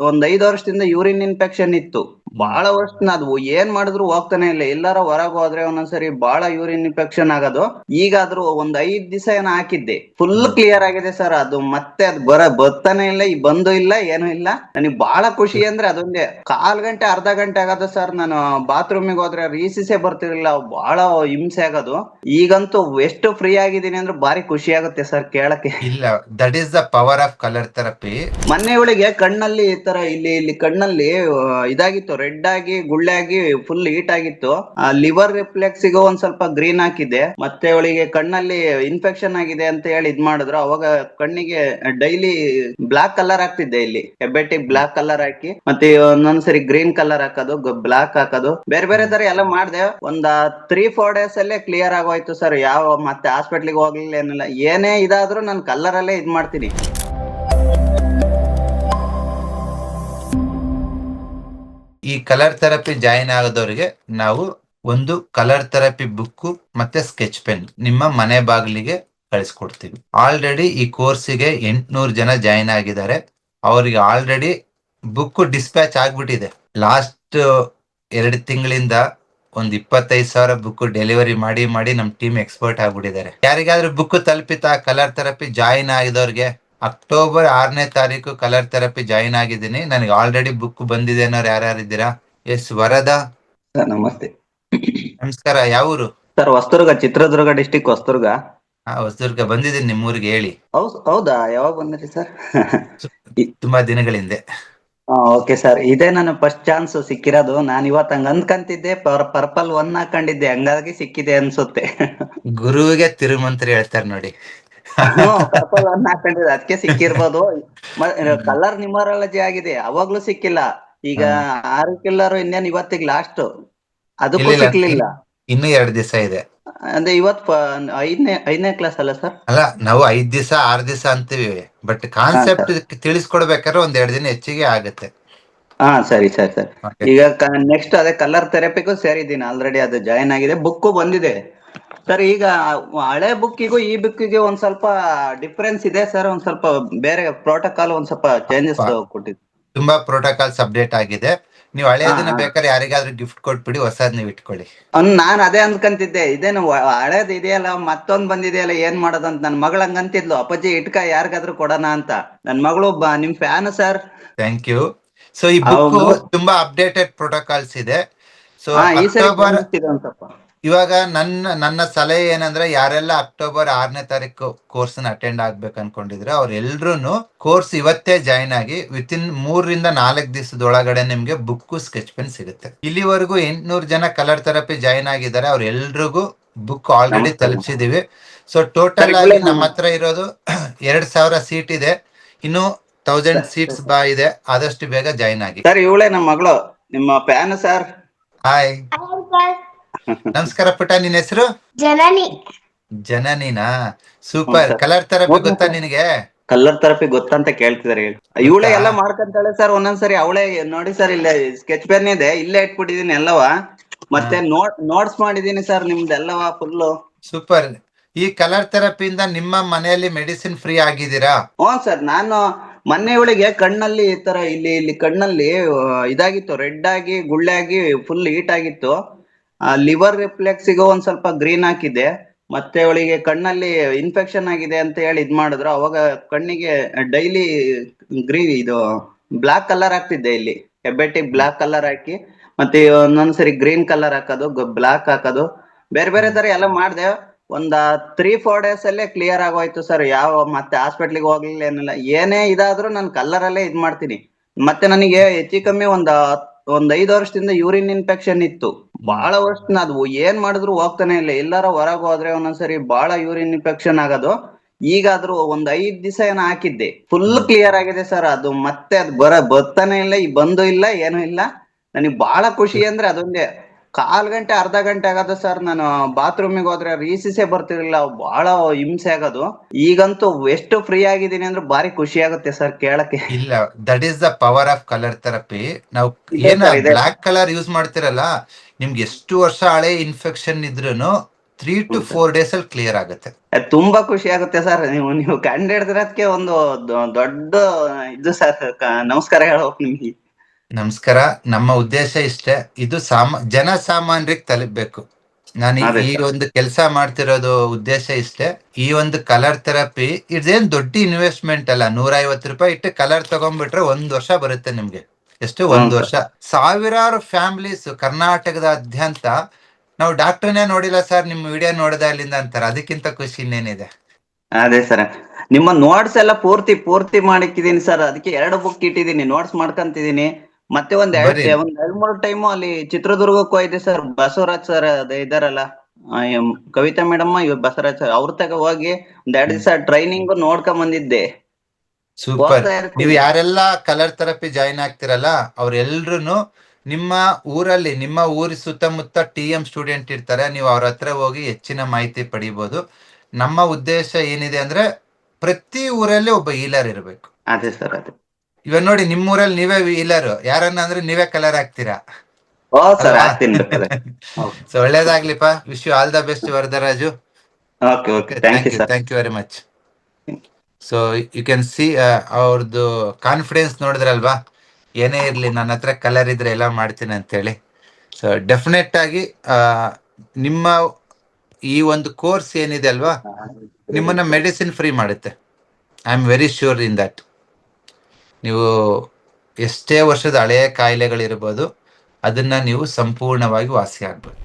ಒಂದ್ ಐದು ವರ್ಷದಿಂದ ಯೂರಿನ್ ಇನ್ಫೆಕ್ಷನ್ ಇತ್ತು. ಬಹಳ ವರ್ಷ ಅದು ಏನ್ ಮಾಡಿದ್ರು ಹೋಗ್ತಾನೆ ಇಲ್ಲ. ಎಲ್ಲಾರ ಹೊರಗ್ ಹೋದ್ರೆ ಒಂದೊಂದ್ಸರಿ ಬಹಳ ಯೂರಿನ್ ಇನ್ಫೆಕ್ಷನ್ ಆಗೋದು. ಈಗಾದ್ರೂ ಒಂದ್ ಐದ್ ದಿವಸ ಏನ ಹಾಕಿದ್ದೆ. ಫುಲ್ ಕ್ಲಿಯರ್ ಆಗಿದೆ ಸರ್ ಅದು. ಮತ್ತೆ ಅದು ಬರ ಬರ್ತಾನೆ ಇಲ್ಲ ಈ ಬಂದು ಇಲ್ಲ ಏನು ಇಲ್ಲ. ನನಗೆ ಬಹಳ ಖುಷಿ ಅಂದ್ರೆ ಅದೊಂದೇ. ಕಾಲ್ ಗಂಟೆ ಅರ್ಧ ಗಂಟೆ ಆಗೋದು ಸರ್. ನಾನು ಬಾತ್ರೂಮಿಗೆ ಹೋದ್ರೆ ರೀಸಿಸೆ ಬರ್ತಿರ್ಲಿಲ್ಲ. ಬಹಳ ಹಿಂಸೆ ಆಗೋದು. ಈಗಂತೂ ಎಷ್ಟು ಫ್ರೀ ಆಗಿದ್ದೀನಿ ಅಂದ್ರೆ ಬಾರಿ ಖುಷಿ ಆಗುತ್ತೆ ಸರ್ ಕೇಳಕ್ಕೆ. ಇಲ್ಲ that is the power of colour therapy ಮೊನ್ನೆ ಇವಳಿಗೆ ಕಣ್ಣಲ್ಲಿ ಈ ತರ ಇಲ್ಲಿ ಇಲ್ಲಿ ಕಣ್ಣಲ್ಲಿ ಇದಾಗಿತ್ತು ರೆಡ್ ಆಗಿ, ಗುಳ್ಳೆ ಆಗಿ ಫುಲ್ ಹೀಟ್ ಆಗಿತ್ತು. ಲಿವರ್ ರಿಫ್ಲೆಕ್ಸ್ಗೆ ಒಂದ್ ಸ್ವಲ್ಪ ಗ್ರೀನ್ ಹಾಕಿದೆ. ಮತ್ತೆ ಅವಳಿಗೆ ಕಣ್ಣಲ್ಲಿ ಇನ್ಫೆಕ್ಷನ್ ಆಗಿದೆ ಅಂತ ಹೇಳಿ ಇದ್ ಮಾಡಿದ್ರು. ಅವಾಗ ಕಣ್ಣಿಗೆ ಡೈಲಿ ಬ್ಲಾಕ್ ಕಲರ್ ಹಾಕ್ತಿದ್ದೆ ಇಲ್ಲಿ. ಹೆಬ್ಬೆಟ್ಟಿ ಬ್ಲಾಕ್ ಕಲರ್ ಹಾಕಿ, ಮತ್ತೆ ಒಂದೊಂದ್ಸರಿ ಗ್ರೀನ್ ಕಲರ್ ಹಾಕೋದು ಬ್ಲಾಕ್ ಹಾಕೋದು. ಬೇರೆ ಬೇರೆ ತರ ಎಲ್ಲ ಮಾಡ್ದೆ. ಒಂದ್ ತ್ರೀ ಫೋರ್ ಡೇಸ್ ಅಲ್ಲೇ ಕ್ಲಿಯರ್ ಆಗೋಯ್ತು ಸರ್. ಯಾವ, ಮತ್ತೆ ಹಾಸ್ಪಿಟ್ಲಿಗೆ ಹೋಗ್ಲಿಲ್ಲ ಏನಿಲ್ಲ. ಏನೇ ಇದಾದ್ರೂ ನಾನು ಕಲರ್ ಅಲ್ಲೇ ಇದ್ ಮಾಡ್ತೀನಿ. ಈ ಕಲರ್ ಥೆರಪಿ ಜಾಯಿನ್ ಆಗದವರಿಗೆ ನಾವು ಒಂದು ಕಲರ್ ಥೆರಪಿ ಬುಕ್ ಮತ್ತೆ ಸ್ಕೆಚ್ ಪೆನ್ ನಿಮ್ಮ ಮನೆ ಬಾಗಿಲಿಗೆ ಕಳಿಸ್ಕೊಡ್ತೀವಿ. ಆಲ್ರೆಡಿ ಈ ಕೋರ್ಸಿಗೆ ಎಂಟ್ನೂರು ಜನ ಜಾಯಿನ್ ಆಗಿದ್ದಾರೆ. ಅವರಿಗೆ ಆಲ್ರೆಡಿ ಬುಕ್ ಡಿಸ್ಪ್ಯಾಚ್ ಆಗ್ಬಿಟ್ಟಿದೆ. ಲಾಸ್ಟ್ ಎರಡು ತಿಂಗಳಿಂದ ಒಂದು ಇಪ್ಪತ್ತೈದು ಸಾವಿರ ಬುಕ್ ಡೆಲಿವರಿ ಮಾಡಿ ಮಾಡಿ ನಮ್ಮ ಟೀಮ್ ಎಕ್ಸ್ಪರ್ಟ್ ಆಗ್ಬಿಟ್ಟಿದ್ದಾರೆ. ಯಾರಿಗಾದ್ರೂ ಬುಕ್ ತಲುಪಿತಾ ಕಲರ್ ಥೆರಪಿ ಜಾಯಿನ್ ಆಗಿದವ್ರಿಗೆ ಅಕ್ಟೋಬರ್ ಆರನೇ ತಾರೀಕು ಕಲರ್ ಥೆರಪಿ ಜಾಯಿನ್ ಆಗಿದ್ದೀನಿ. ನನಗೆ ಆಲ್ರೆಡಿ ಬುಕ್ ಬಂದಿದೆ ಅನ್ನೋರು ಯಾರ್ಯಾರು ಇದ್ದೀರಾ ಎಸ್ ವರದ ನಮಸ್ತೆ. ನಮಸ್ಕಾರ ಯಾವ ಊರು ಸರ್ ಹೊಸದುರ್ಗ ಚಿತ್ರದುರ್ಗ ಡಿಸ್ಟಿಕ್ ಹೊಸದುರ್ಗ. ಆ, ಹೊಸದುರ್ಗ ಬಂದಿದ್ದೀನಿ ನಿಮ್ಮೂರಿಗೆ ಹೇಳಿ. ಹೌದ್ ಹೌದಾ? ಯಾವಾಗ ಬಂದ್ರಿ ಸರ್? ತುಂಬಾ ದಿನಗಳಿಂದೆ ಓಕೆ ಸರ್ ಇದೇ ನನ್ನ ಫಸ್ಟ್ ಚಾನ್ಸ್ ಸಿಕ್ಕಿರೋದು. ನಾನು ಇವತ್ತು ಹಂಗ ಅಂದ್ಕಂತಿದ್ದೆ ಪರ್ಪಲ್ ಒನ್ ಹಾಕೊಂಡಿದ್ದೆ. ಹಂಗಾಗಿ ಸಿಕ್ಕಿದೆ ಅನ್ಸುತ್ತೆ. ಗುರುವಿಗೆ ತಿರುಮಂತ್ರಿ ಹೇಳ್ತಾರೆ ನೋಡಿ. ಹಾಕೊಂಡಿದ್ದೆ. ಅದಕ್ಕೆ ಸಿಕ್ಕಿರ್ಬೋದು. ಕಲರ್ ನಿಮರಾಲಜಿ ಆಗಿದೆ. ಅವಾಗ್ಲೂ ಸಿಕ್ಕಿಲ್ಲ. ಈಗ ಆರು ಕಿಲ್ಲರ್ ಇನ್ನೇನ್ ಇವತ್ತಿಗೆ ಲಾಸ್ಟ್ ಅದಕ್ಕೂ. ಸಿಕ್ಲಿಲ್ಲ. ಇನ್ನು ಎರಡು ದಿವಸ ಇದೆ. ಅಂದ್ರೆ ಇವತ್ ಐದನೇ ಐದನೇ ಕ್ಲಾಸ್ ಅಲ್ಲ ಸರ್ ಅಲ್ಲ ನಾವು ಐದ್ ದಿವಸ ಆರ್ ದಿವಸ ಅಂತೀವಿ. ಬಟ್ ಕಾನ್ಸೆಪ್ಟ್ ತಿಳಿಸ್ಕೊಡ್ಬೇಕಾದ್ರೆ ಒಂದ್ ಎರಡ್ ದಿನ ಹೆಚ್ಚಿಗೆ ಆಗುತ್ತೆ. ಹಾ ಸರಿ ಸರಿ ಸರ್. ಈಗ ನೆಕ್ಸ್ಟ್ ಅದೇ ಕಲರ್ ಥೆರಪಿಗೂ ಸೇರಿದ್ದೀನಿ. ಆಲ್ರೆಡಿ ಅದು ಜಾಯಿನ್ ಆಗಿದೆ. ಬುಕ್ ಬಂದಿದೆ. ಸರ್ ಈಗ ಹಳೆ ಬುಕ್ಕಿಗೂ ಈ ಬುಕ್ಕಿಗೆ ಒಂದ್ ಸ್ವಲ್ಪ ಡಿಫ್ರೆನ್ಸ್ ಇದೆ ಸರ್ ಒಂದ್ ಸ್ವಲ್ಪ ಬೇರೆ ಪ್ರೋಟೋಕಾಲ್ ಒಂದ್ ಸ್ವಲ್ಪ ಚೇಂಜಸ್ ಕೊಟ್ಟಿದ್ದು ತುಂಬಾ ಪ್ರೋಟೋಕಾಲ್ಸ್ ಅಪ್ಡೇಟ್ ಆಗಿದೆ. ನೀವು ಹಳೆಯದನ್ನ. ಬೇಕಾದ್ರೆ ಯಾರಿಗಾದ್ರೂ ಗಿಫ್ಟ್ ಕೊಟ್ಬಿಡಿ ಹೊಸದ್ ನೀವು ಇಟ್ಕೊಳ್ಳಿ. ನಾನ್ ಅದೇ ಅನ್ಕಂತಿದ್ದೆ ಇದೇನು ಹಳೇದ್ ಇದೆಯಲ್ಲ ಮತ್ತೊಂದ್ ಬಂದಿದೆಯಲ್ಲ ಏನ್ ಮಾಡೋದಂತ ನನ್ ಮಗಳ್ ಹಂಗಂತಿದ್ಲು ಅಪ್ಪಾಜಿ ಇಟ್ಕ ಯಾರಿಗಾದ್ರೂ ಕೊಡೋಣ ಅಂತ. ನನ್ ಮಗಳು ನಿಮ್ fan sir. Thank you so ಈ ಬುಕ್ ತುಂಬಾ ಅಪ್ಡೇಟೆಡ್ ಪ್ರೋಟೋಕಾಲ್ಸ್ ಇದೆ. ಸೊ ಅಕ್ಟೋಬರ್ ಇವಾಗ ನನ್ನ ನನ್ನ ಸಲಹೆ ಏನಂದ್ರೆ ಯಾರೆಲ್ಲ ಅಕ್ಟೋಬರ್ ಆರನೇ ತಾರೀಕು ಕೋರ್ಸ್ ಅಟೆಂಡ್ ಆಗ್ಬೇಕು ಅನ್ಕೊಂಡಿದ್ರೆ ಅವ್ರೆಲ್ರು ಕೋರ್ಸ್ ಇವತ್ತೇ ಜಾಯಿನ್ ಆಗಿ ವಿತ್ ಇನ್ ಮೂರರಿಂದ ನಾಲ್ಕು ದಿವಸದೊಳಗಡೆ ನಿಮ್ಗೆ ಬುಕ್ ಸ್ಕೆಚ್ ಪೆನ್ ಸಿಗುತ್ತೆ. ಇಲ್ಲಿವರೆಗೂ ಎಂಟ್ನೂರು ಜನ ಕಲರ್ ಥೆರಪಿ ಜಾಯಿನ್ ಆಗಿದ್ದಾರೆ. ಅವ್ರೆಲ್ರಿಗೂ ಬುಕ್ ಆಲ್ರೆಡಿ. ತಲುಪಿಸಿದೀವಿ. ಸೊ ಟೋಟಲ್ ಆಗಿ ನಮ್ಮ ಹತ್ರ ಇರೋದು ಎರಡ್ ಸಾವಿರ ಸೀಟ್ ಇದೆ. ಇನ್ನು ತೌಸಂಡ್ ಸೀಟ್ಸ್ ಬಾ ಇದೆ. ಆದಷ್ಟು ಬೇಗ ಜಾಯಿನ್ ಆಗಿ. ಸರ್ ಇವಳೆ ನಮ್ಮ ಮಗಳು. ನಿಮ್ಮ ಪ್ಯಾನ್ ಸರ್ ಹಾಯ್ ನಮಸ್ಕಾರ ಪುಟ ನಿನ್ ಹೆಸರು? ಜನನಿ. ಜನನಿನಾ? ಸೂಪರ್. ಕಲರ್ ಥೆರಪಿ ಗೊತ್ತಾ. ನಿನಗೆ? ಕಲರ್ ಥೆರಪಿ ಗೊತ್ತಂತ ಕೇಳ್ತಿದಾರೆ ಇವಳೆ? ಎಲ್ಲ ಮಾಡ್ಕೊಂತಾಳೆ ಸರ್ ಒಂದೊಂದ್ಸರಿ ಅವಳೆ ನೋಡಿ ಸರ್ ಇಲ್ಲೇ ಸ್ಕೆಚ್ ಪೆನ್ ಇದೆ ಇಲ್ಲೇ ಇಟ್ಬಿಟ್ಟಿದೀನಿ ಎಲ್ಲವ. ಮತ್ತೆ ನೋಟ್ ನೋಟ್ಸ್ ಮಾಡಿದೀನಿ ಸರ್ ನಿಮ್ದೆಲ್ಲವ ಫುಲ್ ಸೂಪರ್ ಈ ಕಲರ್ ಥೆರಪಿಯಿಂದ ನಿಮ್ಮ ಮನೆಯಲ್ಲಿ ಮೆಡಿಸಿನ್ ಫ್ರೀ ಆಗಿದ್ದೀರಾ? ಹ್ಞೂ ಸರ್ ನಾನು ಮೊನ್ನೆ ಇವಳಿಗೆ ಕಣ್ಣಲ್ಲಿ ಈ ತರ ಇಲ್ಲಿ ಇಲ್ಲಿ ಕಣ್ಣಲ್ಲಿ ಇದಾಗಿತ್ತು ರೆಡ್ ಆಗಿ ಗುಳ್ಳೆ ಆಗಿ ಫುಲ್ ಹೀಟ್ ಆಗಿತ್ತು. ಲಿವರ್ ರಿಫ್ಲೆಕ್ಸ್ಗೆ ಒಂದ್ ಸ್ವಲ್ಪ ಗ್ರೀನ್ ಹಾಕಿದೆ ಮತ್ತೆ ಅವಳಿಗೆ ಕಣ್ಣಲ್ಲಿ ಇನ್ಫೆಕ್ಷನ್ ಆಗಿದೆ ಅಂತ ಹೇಳಿ ಇದ್ ಮಾಡಿದ್ರು. ಅವಾಗ ಕಣ್ಣಿಗೆ ಡೈಲಿ ಗ್ರೀ ಇದು ಬ್ಲಾಕ್ ಕಲರ್ ಹಾಕ್ತಿದ್ದೆ ಇಲ್ಲಿ. ಹೆಬ್ಬೆಟ್ಟಿ ಬ್ಲಾಕ್ ಕಲರ್ ಹಾಕಿ, ಮತ್ತೆ ಒಂದೊಂದ್ಸರಿ ಗ್ರೀನ್ ಕಲರ್ ಹಾಕೋದು ಬ್ಲಾಕ್ ಹಾಕೋದು. ಬೇರೆ ಬೇರೆ ತರ ಎಲ್ಲ ಮಾಡಿದೆ. ಒಂದ್ ತ್ರೀ ಫೋರ್ ಡೇಸ್ ಅಲ್ಲೇ ಕ್ಲಿಯರ್ ಆಗೋಯ್ತು ಸರ್ ಯಾವ, ಮತ್ತೆ ಹಾಸ್ಪಿಟ್ಲಿಗೆ ಹೋಗ್ಲಿಲ್ಲ ಏನಿಲ್ಲ. ಏನೇ ಇದಾದ್ರೂ ನಾನು ಕಲರ್ ಅಲ್ಲೇ ಇದ್ ಮಾಡ್ತೀನಿ. ಮತ್ತೆ ನನಗೆ ಹೆಚ್ಚು ಕಮ್ಮಿ ಒಂದ್ ಒಂದ್ ಐದು ವರ್ಷದಿಂದ ಯೂರಿನ್ ಇನ್ಫೆಕ್ಷನ್ ಇತ್ತು. ಬಹಳ ವರ್ಷ ಅದು ಏನ್ ಮಾಡಿದ್ರು ಹೋಗ್ತಾನೆ ಇಲ್ಲ. ಎಲ್ಲಾರ ಹೊರಗ್ ಹೋದ್ರೆ ಒಂದೊಂದ್ಸರಿ ಬಹಳ ಯೂರಿನ್ ಇನ್ಫೆಕ್ಷನ್ ಆಗೋದು. ಈಗಾದ್ರೂ ಒಂದ್ ಐದ್ ದಿವಸ ಏನ ಹಾಕಿದ್ದೆ. ಫುಲ್ ಕ್ಲಿಯರ್ ಆಗಿದೆ ಸರ್ ಅದು. ಮತ್ತೆ ಅದು ಬರ ಬರ್ತಾನೆ ಇಲ್ಲ, ಈ ಬಂದು ಇಲ್ಲ, ಏನು ಇಲ್ಲ. ನನಗೆ ಬಹಳ ಖುಷಿ ಅಂದ್ರೆ ಅದೊಂದೇ. ಕಾಲ್ ಗಂಟೆ ಅರ್ಧ ಗಂಟೆ ಆಗದ ಸರ್ ನಾನು ಬಾತ್ರೂಮಿಗೆ ಹೋದ್ರೆ ರೀಸಿಸೇ ಬರ್ತಿರ್ಲಿಲ್ಲ. ಬಹಳ ಹಿಂಸೆ ಆಗೋದು. ಈಗಂತೂ ಎಷ್ಟು ಫ್ರೀ ಆಗಿದ್ದೀನಿ ಅಂದ್ರೆ ಬಾರಿ ಖುಷಿ ಆಗುತ್ತೆ ಸರ್ ಕೇಳಕ್ಕೆ. ಇಲ್ಲ that is the power of colour therapy ನಾವು ಏನ ಬ್ಲಾಕ್ ಕಲರ್ ಯೂಸ್ ಮಾಡ್ತಿರಲ್ಲ ನಿಮ್ಗೆ ಎಷ್ಟು ವರ್ಷ ಹಳೆ ಇನ್ಫೆಕ್ಷನ್ ಇದ್ರೂನು ತ್ರೀ ಟು ಫೋರ್ ಡೇಸ್ ಅಲ್ಲಿ ಕ್ಲಿಯರ್ ಆಗುತ್ತೆ. ತುಂಬಾ ಖುಷಿ ಆಗುತ್ತೆ ಸರ್ ನೀವು ನೀವು ಕಂಡು ಹಿಡಿದಿರೋದಕ್ಕೆ ಒಂದು ದೊಡ್ಡ ಇದು ಸರ್ ನಮಸ್ಕಾರ ಹೇಳೋಕ್ ನಿಮ್ಗೆ. ನಮಸ್ಕಾರ. ನಮ್ಮ ಉದ್ದೇಶ ಇಷ್ಟೇ. ಇದು ಸಾಮ ಜನಸಾಮಾನ್ಯರಿಗೆ ತಲುಪಬೇಕು. ನಾನು ಈ-. ಒಂದು ಕೆಲಸ ಮಾಡ್ತಿರೋದು ಉದ್ದೇಶ ಇಷ್ಟೇ. ಈ ಒಂದು ಕಲರ್ ಥೆರಪಿ ಇದೇನ್ ದೊಡ್ಡ ಇನ್ವೆಸ್ಟ್ಮೆಂಟ್ ಅಲ್ಲ. ನೂರ ಐವತ್ತು ರೂಪಾಯಿ ಇಟ್ಟು ಕಲರ್ ತಗೊಂಡ್ಬಿಟ್ರೆ ಒಂದ್ ವರ್ಷ ಬರುತ್ತೆ ನಿಮ್ಗೆ. ಎಷ್ಟು? ಒಂದ್ ವರ್ಷ. ಸಾವಿರಾರು ಫ್ಯಾಮಿಲೀಸ್ ಕರ್ನಾಟಕದಾದ್ಯಂತ ನಾವು ಡಾಕ್ಟರ್ನೇ ನೋಡಿಲ್ಲ ಸರ್. ನಿಮ್ ವಿಡಿಯೋ ನೋಡಿದಾಗ್ಲಿಂದ ಅಂತಾರೆ. ಅದಕ್ಕಿಂತ ಖುಷಿ ಇನ್ನೇನಿದೆ? ಅದೇ ಸರ್. ನಿಮ್ಮ ನೋಟ್ಸ್ ಎಲ್ಲ ಪೂರ್ತಿ ಪೂರ್ತಿ ಮಾಡಿಕ್ಕಿದೀನಿ ಸರ್. ಅದಕ್ಕೆ ಎರಡು ಬುಕ್ ಇಟ್ಟಿದ್ದೀನಿ. ನೋಟ್ಸ್ ಮಾಡ್ಕಂತಿದೀನಿ ಮತ್ತೆ ಒಂದ್ ಎರಡ್. ಒಂದ್ ಎರಡ್ ಮೂರು ಟೈಮು ಅಲ್ಲಿ ಚಿತ್ರದುರ್ಗಕ್ಕೂ ಐತೆ ಸರ್ ಬಸವರಾಜ್ ಸರ್ ಅದೇ ಇದಾರಲ್ಲ ಕವಿತಾ ಮೇಡಮ್ ಇವ್ ಬಸವರಾಜ್ ಸರ್ ಅವ್ರ ತಗ ಹೋಗಿ ಒಂದ್ ಎರಡ್ ದಿವಸ ಟ್ರೈನಿಂಗ್ ನೋಡ್ಕೊಂಡ್ ಬಂದಿದ್ದೆ. ಸೂಪರ್ ನೀವು ಯಾರೆಲ್ಲ ಕಲರ್ ಥೆರಪಿ ಜಾಯಿನ್ ಆಗ್ತಿರಲ್ಲ ಅವ್ರೆಲ್ರು ನಿಮ್ಮ ಊರಲ್ಲಿ ನಿಮ್ಮ ಊರ ಸುತ್ತಮುತ್ತ ಟಿ ಎಂ ಸ್ಟೂಡೆಂಟ್ ಇರ್ತಾರೆ ನೀವು ಅವ್ರ ಹತ್ರ ಹೋಗಿ ಹೆಚ್ಚಿನ ಮಾಹಿತಿ ಪಡಿಬೋದು. ನಮ್ಮ ಉದ್ದೇಶ ಏನಿದೆ ಅಂದ್ರೆ ಪ್ರತಿ ಊರಲ್ಲಿ ಒಬ್ಬ ಹೀಲರ್ ಇರಬೇಕು. ಅದೇ ಸರ್ ಅದೇ. ಇವಾಗ ನೋಡಿ ನಿಮ್ಮೂರಲ್ಲಿ ನೀವೇ ಇಲ್ಲರು. ಯಾರನ್ನ ಅಂದ್ರೆ ನೀವೇ ಕಲರ್ ಹಾಕ್ತೀರಾ. So ಒಳ್ಳೇದಾಗ್ಲಿಪ್ಪ. Wish you all the best Varadaraju. Thank you sir thank you very much so you can see ಅವ್ರದ್ದು ಕಾನ್ಫಿಡೆನ್ಸ್ ನೋಡಿದ್ರಲ್ವಾ? ಏನೇ ಇರ್ಲಿ ನನ್ನ ಹತ್ರ ಕಲರ್ ಇದ್ರೆ ಎಲ್ಲ ಮಾಡ್ತೀನಿ ಅಂತೇಳಿ. ಸೊ ಡೆಫಿನೆಟ್ ಆಗಿ ನಿಮ್ಮ ಈ ಒಂದು ಕೋರ್ಸ್ ಏನಿದೆ ಅಲ್ವಾ? ನಿಮ್ಮನ್ನ ಮೆಡಿಸಿನ್ ಫ್ರೀ ಮಾಡುತ್ತೆ. I am very sure in that ನೀವು ಎಷ್ಟೇ ವರ್ಷದ ಹಳೆಯ ಕಾಯಿಲೆಗಳಿರ್ಬೋದು ಅದನ್ನ ನೀವು ಸಂಪೂರ್ಣವಾಗಿ ವಾಸಿ ಆಗ್ಬೋದು.